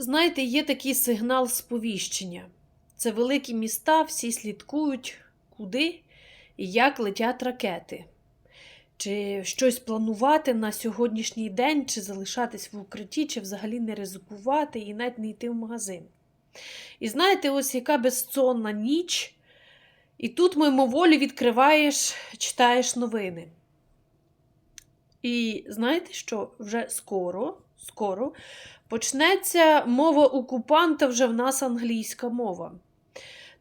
Знаєте, є такий сигнал сповіщення. Це великі міста, всі слідкують, куди і як летять ракети. Чи щось планувати на сьогоднішній день, чи залишатись в укритті, чи взагалі не ризикувати і навіть не йти в магазин. І знаєте, ось яка безсонна ніч, і тут мимоволі відкриваєш, читаєш новини. І знаєте що? Вже скоро, скоро почнеться мова окупанта вже в нас англійська мова.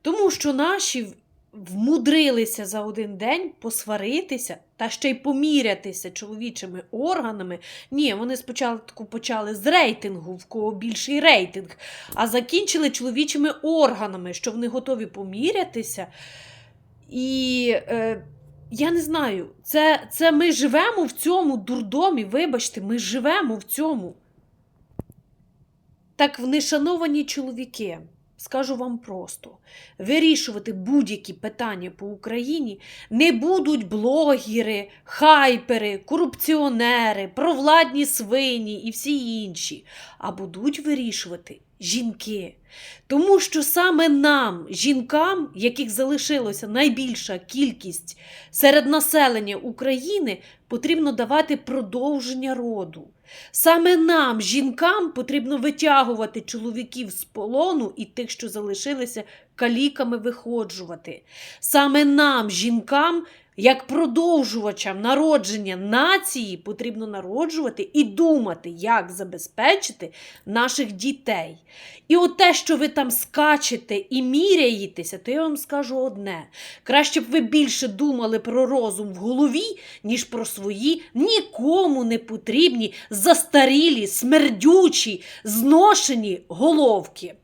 Тому що наші вмудрилися за один день посваритися та ще й помірятися чоловічими органами. Ні, вони спочатку почали з рейтингу, в кого більший рейтинг, а закінчили чоловічими органами, що вони готові помірятися. І е, я не знаю, це, це ми живемо в цьому дурдомі, вибачте, ми живемо в цьому. Так, внешановані чоловіки, скажу вам просто: вирішувати будь-які питання по Україні не будуть блогери, хайпери, корупціонери, провладні свині і всі інші, а будуть вирішувати жінки. Тому що саме нам, жінкам, яких залишилося найбільша кількість серед населення України, потрібно давати продовження роду. Саме нам, жінкам, потрібно витягувати чоловіків з полону і тих, що залишилися каліками, виходжувати. Саме нам, жінкам, як продовжувачам народження нації, потрібно народжувати і думати, як забезпечити наших дітей. І от те, що ви там скачете і міряєтеся, то я вам скажу одне: краще б ви більше думали про розум в голові, ніж про свої нікому не потрібні, застарілі, смердючі, зношені головки.